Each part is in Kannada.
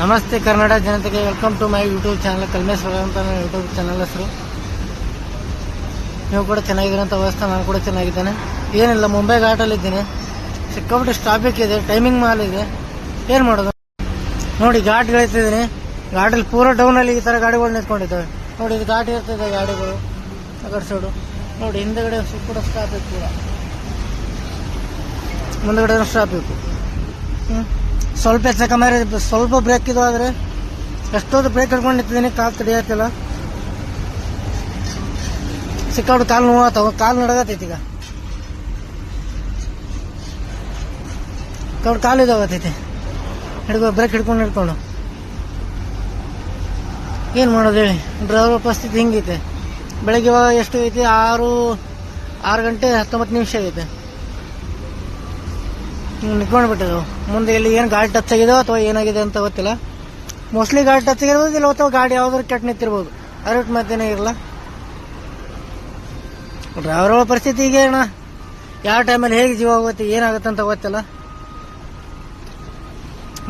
ನಮಸ್ತೆ ಕರ್ನಾಟಕ ಜನತೆಗೆ welcome to my YouTube channel Kalmeshwara ಅಂತ ಯೂಟ್ಯೂಬ್ ಚಾನಲ್ ಹೆಸರು. ನೀವು ಕೂಡ ಚೆನ್ನಾಗಿದ್ದೀರಂತ ವ್ಯವಸ್ಥೆ ನಾನು ಕೂಡ ಚೆನ್ನಾಗಿದ್ದೇನೆ. ಏನಿಲ್ಲ ಮುಂಬೈ ಘಾಟಲ್ಲಿದ್ದೀನಿ ಸಿಕ್ಕಾಪಟ್ಟೆ ಸ್ಟಾಪಿಕ್ ಇದೆ ಟೈಮಿಂಗ್ ಮಾಲ್ ಇದೆ. ಏನು ಮಾಡೋದು? ನೋಡಿ, ಘಾಟ್ ಗಳಿದ್ದೀನಿ ಘಾಟಲ್ಲಿ ಪೂರ ಡೌನಲ್ಲಿ ಈ ಥರ ಗಾಡಿಗಳು ನಿಂತ್ಕೊಂಡಿದ್ದಾವೆ. ನೋಡಿ, ಇದು ಘಾಟ್ ಇರ್ತಿದೆ ಗಾಡಿಗಳು. ಆ ನೋಡಿ, ಹಿಂದೆಗಡೆ ಕೂಡ ಇತ್ತು ಕೂಡ ಮುಂದಗಡೆ ಸ್ಟಾಪ್ ಹ್ಞೂ ಸ್ವಲ್ಪ ಹೆಚ್ಚು ಕಮ್ಮಿ ಸ್ವಲ್ಪ ಬ್ರೇಕ್ ಇದು ಆದರೆ ಎಷ್ಟೊಂದು ಬ್ರೇಕ್ ಹಿಡ್ಕೊಂಡು ನಿಂತಿದ್ದೀನಿ, ಕಾಲು ತಡಿಯತ್ತಿಲ್ಲ ಸಿಕ್ಕಾಡು ಕಾಲು ನೋವಾತಾವ ಕಾಲು ನಡಗತೈತಿ ಈಗ ಕೌಡ್ ಕಾಲು ಇದಾಗತೈತಿ ಹಿಡ್ಕೊ ಬ್ರೇಕ್ ಹಿಡ್ಕೊಂಡು ಹಿಡ್ಕೊಂಡು. ಏನು ಮಾಡೋದು ಹೇಳಿ? ಡ್ರೈವರ್ ಪರಿಸ್ಥಿತಿ ಹಿಂಗೈತೆ. ಬೆಳಗ್ಗೆ ಇವಾಗ ಎಷ್ಟು ಐತಿ ಆರು ಆರು ಗಂಟೆ ಹತ್ತೊಂಬತ್ತು ನಿಮಿಷ ಆಗೈತೆ. ನಿಂತ್ಕೊಂಡು ಬಿಟ್ಟಿದ್ದವು ಮುಂದೆ ಇಲ್ಲಿ ಏನು ಗಾಡಿ ಟಚ್ ಆಗಿದೋ ಅಥವಾ ಏನಾಗಿದೆ ಅಂತ ಗೊತ್ತಿಲ್ಲ. ಮೋಸ್ಟ್ಲಿ ಗಾಡಿ ಟಚ್ ಆಗಿರ್ಬೋದು, ಇಲ್ಲ ಅಥವಾ ಗಾಡಿ ಯಾವ್ದಾದ್ರು ಕೆಟ್ಟ ನಿಂತಿರ್ಬೋದು. ಅರಿಟ್ ಮತ್ತೇನೇ ಇರಲ್ಲ ಡ್ರೈವರ್ ಪರಿಸ್ಥಿತಿ ಈಗ ಅಣ್ಣ. ಯಾವ ಟೈಮಲ್ಲಿ ಹೇಗೆ ಜೀವ ಹೋಗುತ್ತೆ ಏನಾಗುತ್ತೆ ಅಂತ ಗೊತ್ತಿಲ್ಲ.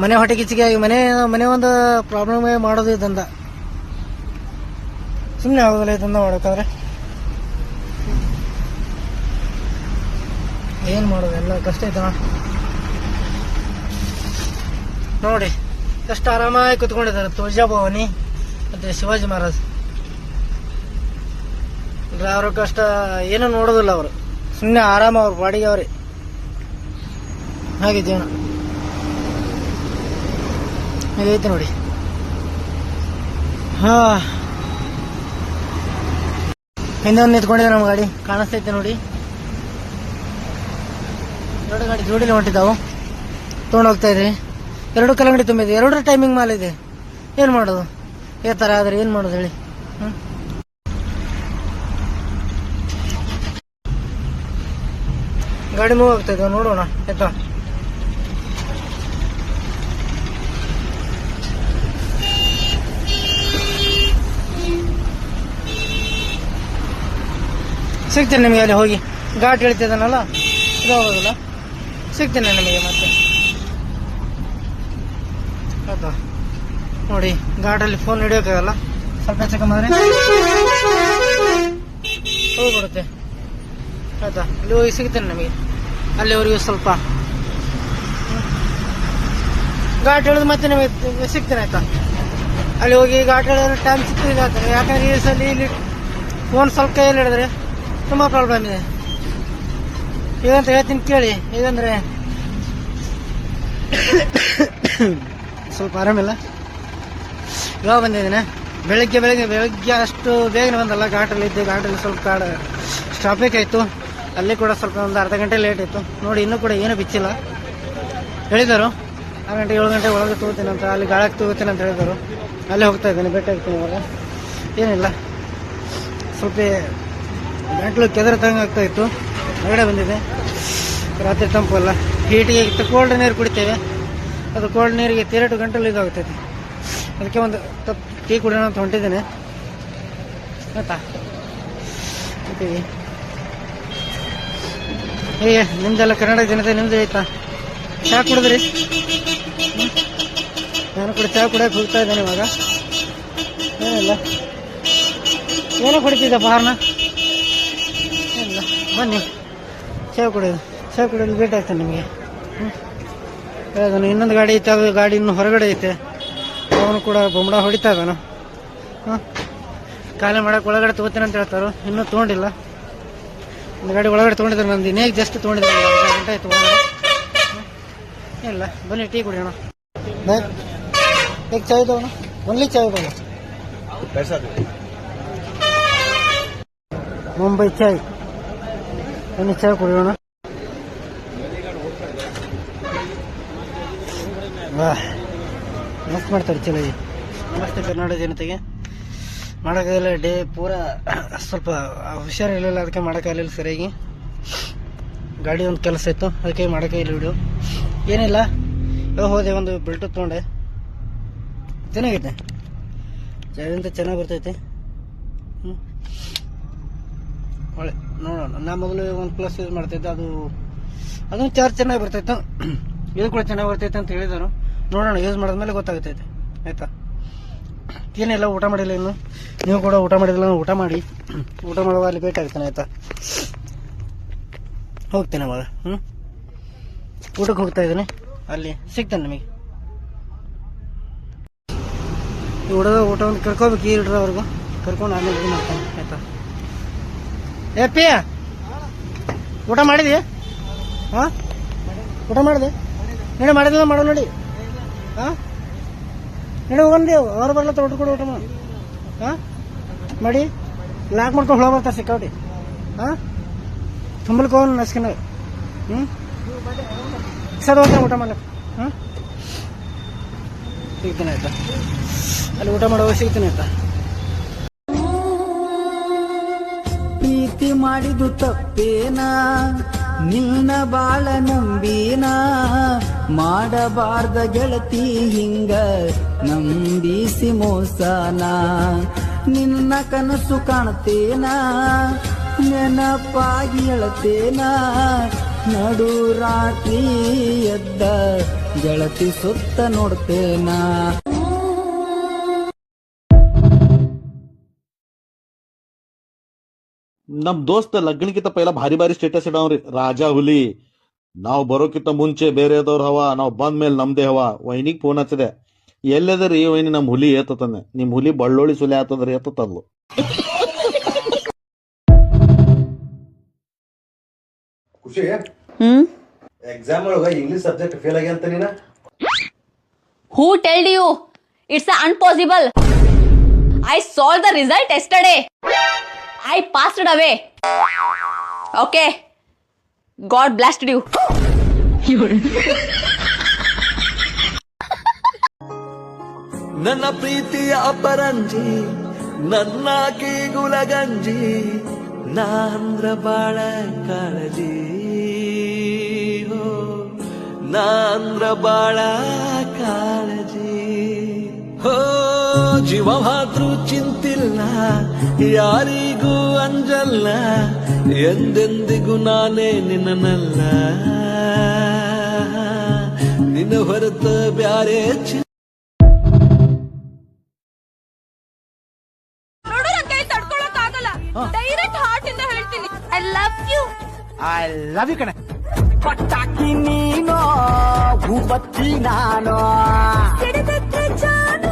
ಮನೆ ಹೊಟ್ಟೆ ಕಿಚ್ಚಿಗೆ ಆಗಿ ಮನೆ ಮನೆ ಒಂದು ಪ್ರಾಬ್ಲಮ್ ಮಾಡೋದು ಇದಂದ ಸುಮ್ಮನೆ ಆಗೋದಿಲ್ಲ ಇದಂದ ದಂಧ ಮಾಡೋಕ್ಕಾದ್ರೆ ಏನು ಮಾಡೋದು, ಎಲ್ಲ ಕಷ್ಟ ಐತಣ್ಣ. ನೋಡಿ, ಎಷ್ಟು ಆರಾಮಾಗಿ ಕುತ್ಕೊಂಡಿದ್ದಾರೆ ತುಳಜಾಭವಾನಿ ಮತ್ತೆ ಶಿವಾಜಿ ಮಹಾರಾಜ್. ಡ್ರೈವರ್ ಕಷ್ಟ ಏನು ನೋಡೋದಿಲ್ಲ ಅವರು. ಸುಮ್ಮನೆ ಆರಾಮ ಅವ್ರ ಬಾಡಿಗೆ ಅವ್ರಿ. ಹಾಗೆ ಜೀವನ. ಇದೈತೆ ನೋಡಿ. ಹಾ. ಹಿಂದೊಂದು ನಿಂತ್ಕೊಂಡಿದೆ ನಮ್ಮ ಗಾಡಿ. ಕಾಣಿಸ್ತೈತೆ ನೋಡಿ. ದೊಡ್ಡ ಗಾಡಿ ಜೋಡಿಲಿ ಹೊಂಟಿದ್ದಾವು. ತೊಗೊಂಡೋಗ್ತಾ ಇದ್ರಿ. ಎರಡು ಕಲ್ಲಂಗಡಿ ತುಂಬಿದೆ. ಎರಡರ ಟೈಮಿಂಗ್ ಮಾಲ್ ಇದೆ. ಏನು ಮಾಡೋದು? ಈ ಥರ ಆದರೆ ಏನು ಮಾಡೋದು ಹೇಳಿ? ಹ್ಞೂ ಗಾಡಿ ಮೂವ್ ಇದ್ದಾವೆ ನೋಡೋಣ. ಆಯ್ತಾ? ಸಿಗ್ತೇನೆ ನಿಮಗೆ ಅಲ್ಲಿ ಹೋಗಿ. ಘಾಟ್ ಹೇಳ್ತಿದ್ದಾನಲ್ಲ? ಇದು ಹೋಗೋದಿಲ್ಲ. ಸಿಗ್ತೇನೆ ನಿಮಗೆ ಮತ್ತೆ. ಆಯ್ತಾ ನೋಡಿ, ಗಾಡಲ್ಲಿ ಫೋನ್ ಹಿಡಿಯೋಕ್ಕಾಗಲ್ಲ. ಸ್ವಲ್ಪ ಹೆಚ್ಚು ಹೋಗಿ ಬರುತ್ತೆ ಆಯ್ತಾ ಅಲ್ಲಿ ಹೋಗಿ ಸಿಗ್ತೇನೆ ನಮಗೆ. ಅಲ್ಲಿವರೆಗೂ ಸ್ವಲ್ಪ. ಘಾಟ್ ಹೇಳಿದ್ರೆ ಮತ್ತೆ ನಿಮಗೆ ಸಿಗ್ತೇನೆ ಆಯ್ತಾ? ಅಲ್ಲಿ ಹೋಗಿ ಘಾಟ್ ಹೇಳಿದ್ರೆ ಟೈಮ್ ಸಿಗ್ತಿಲ್ಲ ಇದಾಗ್ತದೆ ಯಾಕಂದ್ರೆ ಈ ಸಲ ಇಲ್ಲಿ ಫೋನ್ ಸ್ವಲ್ಪ ಕೈಯಲ್ಲಿ ಹಿಡಿದ್ರೆ ತುಂಬ ಪ್ರಾಬ್ಲಮ್ ಇದೆ. ಈಗಂತ ಹೇಳ್ತೀನಿ ಕೇಳಿ. ಈಗಂದ್ರೆ ಸ್ವಲ್ಪ ಆರಾಮಿಲ್ಲ ಇವಾಗ ಬಂದಿದ್ದೀನಿ. ಬೆಳಗ್ಗೆ ಬೆಳಗ್ಗೆ ಬೆಳಗ್ಗೆ ಅಷ್ಟು ಬೇಗನೆ ಬಂದಲ್ಲ ಘಾಟಲ್ಲಿ ಇದ್ದೆ. ಘಾಟಲ್ಲಿ ಸ್ವಲ್ಪ ಕಾಡ ಟ್ರಾಫಿಕ್ ಆಯಿತು? ಅಲ್ಲಿ ಕೂಡ ಸ್ವಲ್ಪ ಒಂದು ಅರ್ಧ ಗಂಟೆ ಲೇಟ್ ಆಯಿತು. ನೋಡಿ, ಇನ್ನೂ ಕೂಡ ಏನೂ ಬಿಚ್ಚಿಲ್ಲ. ಹೇಳಿದರು. ಆರು ಗಂಟೆ, ಏಳು ಗಂಟೆ ಒಳಗೆ ತಗೋತೀನಿ ಅಂತ, ಅಲ್ಲಿ ಗಾಳಕ್ಕೆ ತಗೋತೀನಿ ಅಂತ ಹೇಳಿದರು. ಅಲ್ಲಿ ಹೋಗ್ತಾ ಇದ್ದೀನಿ, ಬೆಟ್ಟ ಇರ್ತೀನಿ ಇವಾಗ. ಏನಿಲ್ಲ. ಸ್ವಲ್ಪ ಗಂಟ್ಲು ಕೆದರತಂಗೆ ಆಗ್ತಾ ಇತ್ತು. ಹೊರಗಡೆ ಬಂದಿದೆ ರಾತ್ರಿ ತಂಪು ಅಲ್ಲ. ಹೀಟಿಗೆ ಕೋಲ್ಡ್ ನೀರು ಕುಡಿತೇವೆ. ಅದು ಕೋಲ್ಡ್ ನೀರಿಗೆ ತೇರೆಟು ಗಂಟಲು ಇದಾಗುತ್ತೈತಿ ಅದಕ್ಕೆ ಒಂದು ತಪ್ಪು ಟೀ ಕುಡಿಯೋಣ ಅಂತ ಹೊಂಟಿದ್ದೇನೆ. ಆಯ್ತಾ? ಓಕೆ ಹೇಗೆ? ನಿಮ್ದೆಲ್ಲ ಕರ್ನಾಟಕ ಜನತೆ ನಿಮ್ದು ಆಯ್ತಾ? ಚಹಾ ಕುಡಿದ್ರಿ? ನಾನು ಕೂಡ ಚಹಾ ಕುಡಿಯಕ್ಕೆ ಹೋಗ್ತಾ ಇದ್ದೇನೆ ಇವಾಗ. ಏನಿಲ್ಲ. ಏನೋ ಕುಡಿತಿದ್ದ ಬಾರ್ನ ಬನ್ನಿ. ಚಹಾ ಕುಡಿಯೋದು ಚಹಾ ಕುಡಿಯೋದು ಭೇಟಿ ನಿಮಗೆ? ಹ್ಞೂ ಹೇಳಿದನು ಇನ್ನೊಂದು ಗಾಡಿ ಐತೆ ಅದು ಗಾಡಿ ಇನ್ನು ಹೊರಗಡೆ ಐತೆ. ಅವನು ಕೂಡ ಬೊಂಬಡ ಹೊಡಿತಾ ಇದ್ದಾನು. ಹಾಂ? ಖಾಲಿ ಮಾಡಕ್ಕೆ ಒಳಗಡೆ ತಗೋತೀನಿ ಅಂತ ಹೇಳ್ತಾರೋ ಇನ್ನೂ ತೊಗೊಂಡಿಲ್ಲ. ಒಂದು ಗಾಡಿ ಒಳಗಡೆ ತೊಗೊಂಡಿದ್ದಾರೆ ನಂದು ಇನ್ನೇ ಜಸ್ಟ್ ತೊಗೊಂಡಿದ್ದಾರೆ. ಗಂಟೆ ಆಯ್ತು. ಇಲ್ಲ ಬನ್ನಿ ಟೀ ಕುಡಿಯೋಣ. ಈಗ ಚಾಯ್ ತಗೋಣ. ಒನ್ಲಿ ಚಾಯ್ ತಗೋಣ. ಮುಂಬೈ ಚಾಯ್. ಬನ್ನಿ ಚಾಯ್ ಕುಡಿಯೋಣ. ಮಸ್ತ್ ಮಾಡ್ತಾರೆ ಇದೆ ನಮಸ್ತೆ ಕರ್ನಾಟಕ ಜನತೆಗೆ. ಮಾಡೋಕ್ಕಾಗಲ್ಲ, ಡೇ ಪೂರ ಸ್ವಲ್ಪ ಹುಷಾರಿರಲಿಲ್ಲ ಅದಕ್ಕೆ ಮಾಡೋಕ್ಕಾಗಲಿಲ್ಲ ಸರಿಯಾಗಿ. ಗಾಡಿ ಒಂದು ಕೆಲಸ ಇತ್ತು, ಅದಕ್ಕೆ ಮಾಡೋಕ್ಕಾಗಿಲ್ಲ ವಿಡಿಯೋ ಏನಿಲ್ಲ. ಇವಾಗ ಹೋದೆ, ಒಂದು ಬ್ಲೂಟೂತ್ ತೊಗೊಂಡೆ. ಚೆನ್ನಾಗೈತೆ. ಚಾರ್ಜಿಂದ ಚೆನ್ನಾಗಿ ಬರ್ತೈತೆ. ಹ್ಞೂ ಒಳ್ಳೆ, ನೋಡೋಣ. ನಾ ಮೊದಲು ಒಂದು ಪ್ಲಸ್ ಯೂಸ್ ಮಾಡ್ತಿದ್ದೆ, ಅದು ಅದೊಂದು ಚಾರ್ಜ್ ಚೆನ್ನಾಗಿ ಬರ್ತೈತೆ. ಇದು ಕೂಡ ಚೆನ್ನಾಗಿ ಬರ್ತೈತೆ ಅಂತ ಹೇಳಿದರು. ನೋಡೋಣ ಯೂಸ್ ಮಾಡಿದ್ಮೇಲೆ ಗೊತ್ತಾಗ್ತೈತೆ. ಆಯ್ತಾ? ಏನಿಲ್ಲ, ಊಟ ಮಾಡಿಲ್ಲ ಇನ್ನು. ನೀವು ಕೂಡ ಊಟ ಮಾಡಿದಿಲ್ಲ ಊಟ ಮಾಡಿ. ಊಟ ಮಾಡುವಾಗ ಅಲ್ಲಿ ಬೇಕಾಗ್ತಾನೆ ಆಯ್ತಾ? ಹೋಗ್ತೇನೆ ಅವಾಗ ಹ್ಞೂ ಊಟಕ್ಕೆ ಹೋಗ್ತಾ ಇದ್ದೀನಿ. ಅಲ್ಲಿ ಸಿಗ್ತೇನೆ ನಿಮಗೆ. ಹುಡುಗ ಊಟವನ್ನು ಕರ್ಕೋಬೇಕು, ಈ ಹಿಡ್ರವರೆಗೂ ಕರ್ಕೊಂಡು ಆಮೇಲೆ ಇದು ಮಾಡ್ತಾನೆ, ಆಯ್ತಾ? ಏ ಪಿ ಊಟ ಮಾಡಿದ್ಯಾ? ಹಾಂ? ಊಟ ಮಾಡಿದೆ? ನೀನು ಮಾಡಿದಿಲ್ಲ ಮಾಡೋ ನೋಡಿ. ಹಾಂ ನೀನು ಹೋಗಂದೇವು ಅವ್ರು ಬರಲ್ಲ ಊಟ ಕೊಡು ಊಟ ಹಾಂ ಮಾಡಿ ಲಾಕ್ ಮಾಡ್ಕೊಂಡು ಹೊಳ ಬರ್ತಾರೆ ಸಿಕ್ಕಾವಡಿ ಹಾಂ ತುಂಬಲ್ಕೋನ್ ನಸ್ಕಿನ ಹ್ಞೂ ಹೋಗ್ತಾನೆ ಊಟ ಮಾಡ್ಲಿಕ್ಕೆ. ಹಾಂ ಸಿಗ್ತೀನಿ ಆಯ್ತಾ? ಅಲ್ಲಿ ಊಟ ಮಾಡುವಾಗ ಸಿಗ್ತೀನಿ ಆಯ್ತಾ? ಪ್ರೀತಿ ಮಾಡಿದ್ದು ತಪ್ಪೇನ? ನಿನ್ನ ಬಾಳ ನಂಬಿನ, ಮಾಡಬಾರ್ದ ಗೆಳತಿ ಹಿಂಗ ನಂಬಿಸಿ ಮೋಸನ. ನಿನ್ನ ಕನಸು ಕಾಣತೇನ, ನೆನಪಾಗಿ ಹೇಳತೇನ. ನಡು ರಾತ್ರಿ ಎದ್ದ ಗೆಳತಿ ಸುತ್ತ ನೋಡ್ತೇನ. ನಮ್ ದೋಸ್ತ ಲಗ್ನಕ್ಕಿಂತ ಪೈಲ ಭಾರಿ ಭಾರಿ ಸ್ಟೇಟಸ್ ಇಡವ್ರಿ ರಾಜಾ ಹುಲಿ. ನಾವ್ ಬರೋಕ್ಕಿಂತ ಮುಂಚೆ ಬೇರೆದವ್ರ ಹವ ನಾವ್ ಬಂದ ಮೇಲೆ ನಮ್ದೇ ಹವ. ವೈನಿಗ್ ಫೋನ್ ಹಚ್ಚದೆ. ಎಲ್ಲದರಿ ವೈನಿ ನಮ್ ಹುಲಿ ಏತತಂದೆ ನಿಮ್ ಹುಲಿ ಬಳ್ಳೋಳಿ ಸುಲಿ ಆತದ್ರಿ ಏತತಂದ್ಲು ಖುಷಿ? ಹ್ಮ್? ಎಕ್ಸಾಮ್ ಒಳಗ ಇಂಗ್ಲಿಷ್ ಸಬ್ಜೆಕ್ಟ್ ಫೇಲ್ ಆಗಿ ಅಂತ ನೀನ? Who told you it's unpossible I saw the result yesterday I passed away okay god blasted you ನನ್ನ ಪ್ರೀತಿಯ ಅಪರಂಜಿ, ನನ್ನ ಗುಲಗಂಜಿ, ನಾಂದ್ರ ಬಾಳ ಕಾಳಜಿ. ಹೋ, ನಾಂದ್ರ ಬಾಳ ಕಾಳಜಿ. ಹೋ ಜೀವವಾದ್ರೂ ಚಿಂತಿಲ್ಲ ಯಾರಿಗೂ ಅಂಜಲ್ಲ ಎಂದೆಂದಿಗೂ ನಾನೇ ನಿನ್ನನಲ್ಲ. ನಿನ್ನ ಹೊರತ ಬ್ಯಾರೆ ಡೈರೆಕ್ಟ್ ಹಾರ್ಟ್ ಇಂದ ಹೇಳ್ತೀನಿ. I love you I love you ಕಣ. ಪಟಾಕಿ ನೀನೋ ಭೂಪತಿ ನಾನೋ. ಸಿಡಿದಕ್ಕೆ ಜಾನು.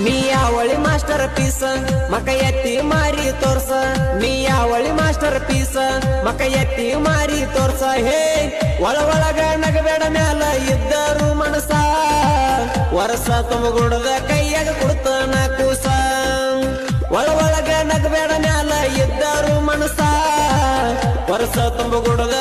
ಮಿಯಾವಳಿ ಮಾಸ್ಟರ್ ಪೀಸ್, ಮಕ ಎತ್ತಿ ಮಾರಿ ತೋರ್ಸ. ಮಿಯಾವಳಿ ಮಾಸ್ಟರ್ ಪೀಸ್, ಮಕ ಎತ್ತಿ ಮಾರಿ ತೋರ್ಸ. ಹೇ, ಒಳ ಒಳಗ ನಗಬೇಡ ಮ್ಯಾಲ ಇದ್ದರು ಮನಸ. ವರಸ ತುಂಬಗುಡದ ಕೈಯಾಗ ಕೊಡ್ತಾನ ಕೂಸ. ಒಳ ಒಳಗ ನಗಬೇಡ ಮ್ಯಾಲ ಇದ್ದರು ಮನಸ. ವರಸ ತುಂಬಗುಡದ